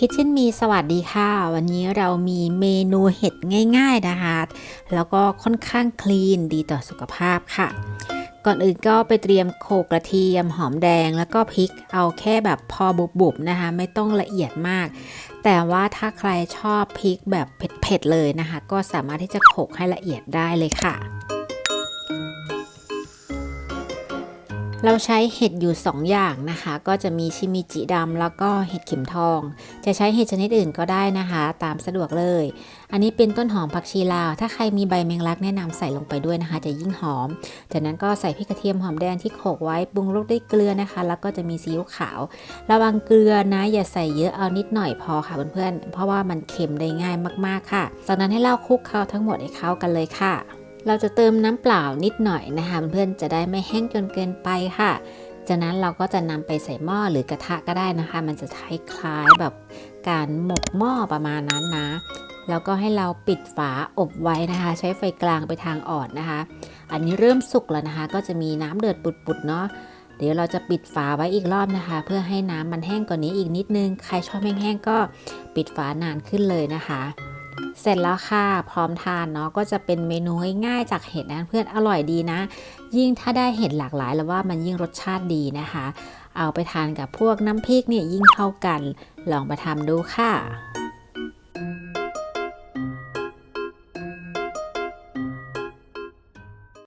คิทเช่นมีสวัสดีค่ะ วันนี้เรามีเมนูเห็ดง่ายๆนะคะ แล้วก็ค่อนข้างคลีนดีต่อสุขภาพค่ะ ก่อนอื่นก็ไปเตรียมโขลกกระเทียมหอมแดงแล้วก็พริกเอาแค่แบบพอบุบๆนะคะ ไม่ต้องละเอียดมาก แต่ว่าถ้าใครชอบพริกแบบเผ็ดๆเลยนะคะ ก็สามารถที่จะโขลกให้ละเอียดได้เลยค่ะ เราใช้เห็ดอยู่ 2 อย่างนะคะ ก็จะมีชิมิจิดำแล้วก็เห็ดเข็มทอง จะใช้เห็ดชนิดอื่นก็ได้นะคะ ตามสะดวกเลย อันนี้เป็นต้นหอมผักชีลาว ถ้าใครมีใบแมงลักแนะนำใส่ลงไปด้วยนะคะ จะยิ่งหอม จากนั้นก็ใส่พริกกระเทียมหอมแดงที่โขลกไว้ปรุงรสด้วยเกลือนะคะ แล้วก็จะมีซีอิ๊วขาว ระวังเกลือนะอย่าใส่เยอะเอานิดหน่อยพอค่ะเพื่อนๆเพราะว่ามันเค็มได้ง่ายมากๆค่ะ จากนั้นให้เราคลุกเคล้าทั้งหมดให้เข้ากันเลยค่ะ เราจะเติมน้ำเปล่านิดหน่อยนะคะเพื่อนจะได้ไม่แห้งจนเกินไปค่ะ จากนั้นเราก็จะนำไปใส่หม้อหรือกระทะก็ได้นะคะ มันจะคล้ายๆแบบการหมกหม้อประมาณนั้นนะ แล้วก็ให้เราปิดฝาอบไว้นะคะ ใช้ไฟกลางไปทางอ่อนนะคะ อันนี้เริ่มสุกแล้วนะคะ ก็จะมีน้ำเดือดปุดๆเนาะเดี๋ยวเราจะปิดฝาไว้อีกรอบนะคะ เพื่อให้น้ำมันแห้งกว่านี้อีกนิดนึง ใครชอบแห้งๆก็ปิดฝานานขึ้นเลยนะคะ เสร็จแล้วค่ะ พร้อมทานเนาะก็จะเป็นเมนูง่ายๆจากเห็ดนะเพื่อนอร่อยดีนะ ยิ่งถ้าได้เห็ดหลากหลายแล้วว่ามันยิ่งรสชาติดีนะคะ เอาไปทานกับพวกน้ำพริกเนี่ยยิ่งเข้ากัน ลองไปทำดูค่ะ